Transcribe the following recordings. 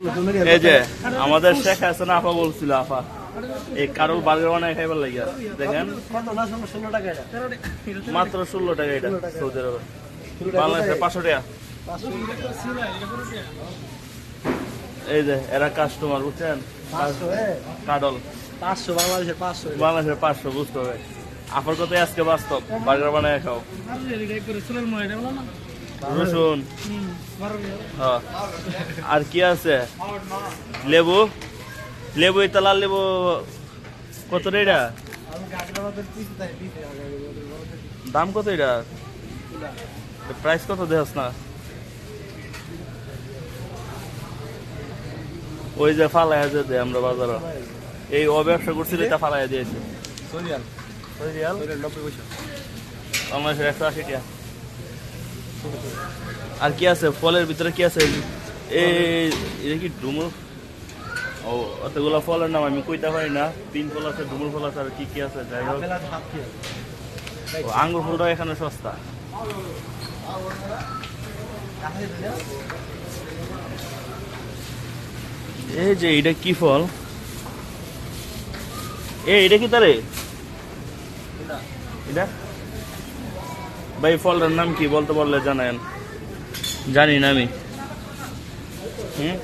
এই যে আমাদের শেখ হাসিনা আপা বলছিল আপা এই কারোর বার্গার বানায় খাইবার লাগিয়া দেখেন কত না ষোলো ষোলো টাকা এটা মাত্র ষোলো টাকা এটা সৌদি আরবে। বাংলাদেশে পাঁচশো টাকা। এই যে এরা কাস্টমার বুঝছেন? পাঁচশো কাডল পাঁচশো বাংলাদেশের পাঁচশো। বাংলাদেশের পাঁচশো বুঝতে হবে। আপার কথাই আজকে বাস্তব বার্গার বানায় খাও। রসুন। হ্যাঁ। আর কি আছে? লেবু? লেবু এটা লাল লেবু কত রে এটা? আমি গাগরাবাদের পিছু তাই পিছু দাম কত এটা? প্রাইস কত দেখাস না? ওই যে ফালাইয়া যে দেয় আমরা বাজারে এই ও ব্যবসা করছিল এটা ফালাইয়া দিয়েছে। সরিয়াল? সরিয়াল নব্বই পয়সা। বাংলাদেশের একশো আশি টাকা। আর কি আছে? ফলের ভিতরে কি আছে? এই এটা কি ডুমুর? ও অতগুলো ফলের নাম আমি কইতে পারি না। তিন ফল আছে ডুমুর ফল আছে আর কি কি আছে? যাই হোক। আঙ্গুর ফলটা এখানে সস্তা। এই যে এটা কি ফল? এ এটা কি তারে? এটা? ভাই ফলটার নাম কি বলতে বললে জানেন? জানি না আমি। হুম?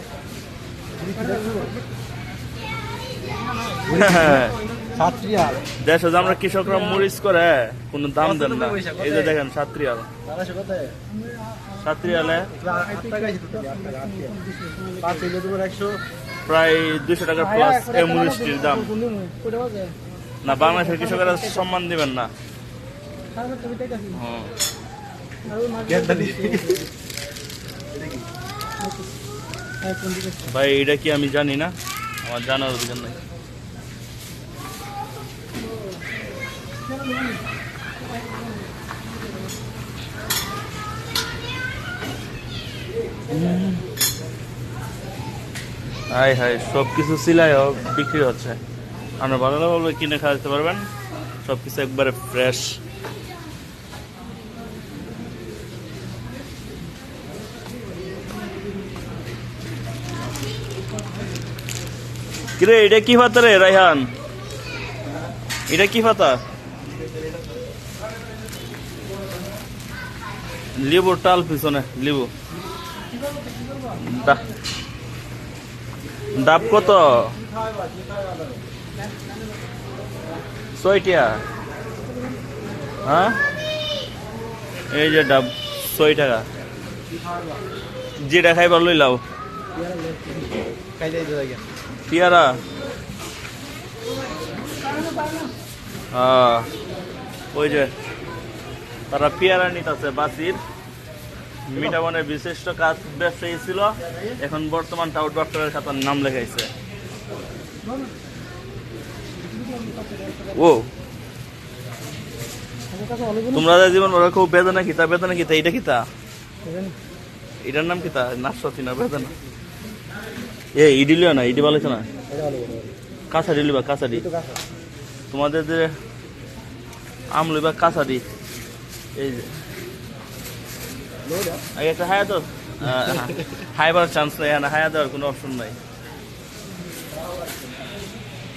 দেশে যে আমরা কৃষকরা মরিচ করে কোনো দাম দেন না। এই যে দেখেন সাত্রিয়াল। সাত্রিয়ালে প্রায় দুশো টাকা প্লাস এই মরিচটির দাম। না বাংলাদেশের কৃষকেরা সম্মান দিবেন না। ভাই, এটা কি আমি জানি না? আমার জানার অধিকার নাই। হাই হাই সব কিছু সিলাই বিক্রি হচ্ছে। আপনার ভালো লাগলে কিনে খাওয়াতে পারবেন। সব কিছু একবারে ফ্রেশ কিরে, এটা কি পাতা রে, রাইহান? এটা কি পাতা লেবুর টাল পিছনে, লেবু। ডাব কত? ছয়টিয়া। হ্যাঁ? এই যে ডাব ছয় টাকা। যেটা খাইবার লই পেয়ারা। ওই যে তারা পেয়ারা নিতেছে বাসির। মিটাবনের বিশিষ্ট কাজ ব্যবসায়ী ছিল। এখন বর্তমান টাউট ডক্টরের খাতার নাম লেখাইছে। ও। তোমরা জীবন বড় খুব বেদনা কিতা বেদনা কিতা এটা কিতা? এটার নাম কিতা? নাশপাতি না বেদনা? এ ইডিলিও না, ইডি ভালো না? কাঁচা ভালো বা কাঁচাডি তোমাদের যে আম লিবা কাঁচাডি এই যে। একটা হায়া হাইবার চান্স নাই, হায়া দেওয়ার কোনো অপশন নাই।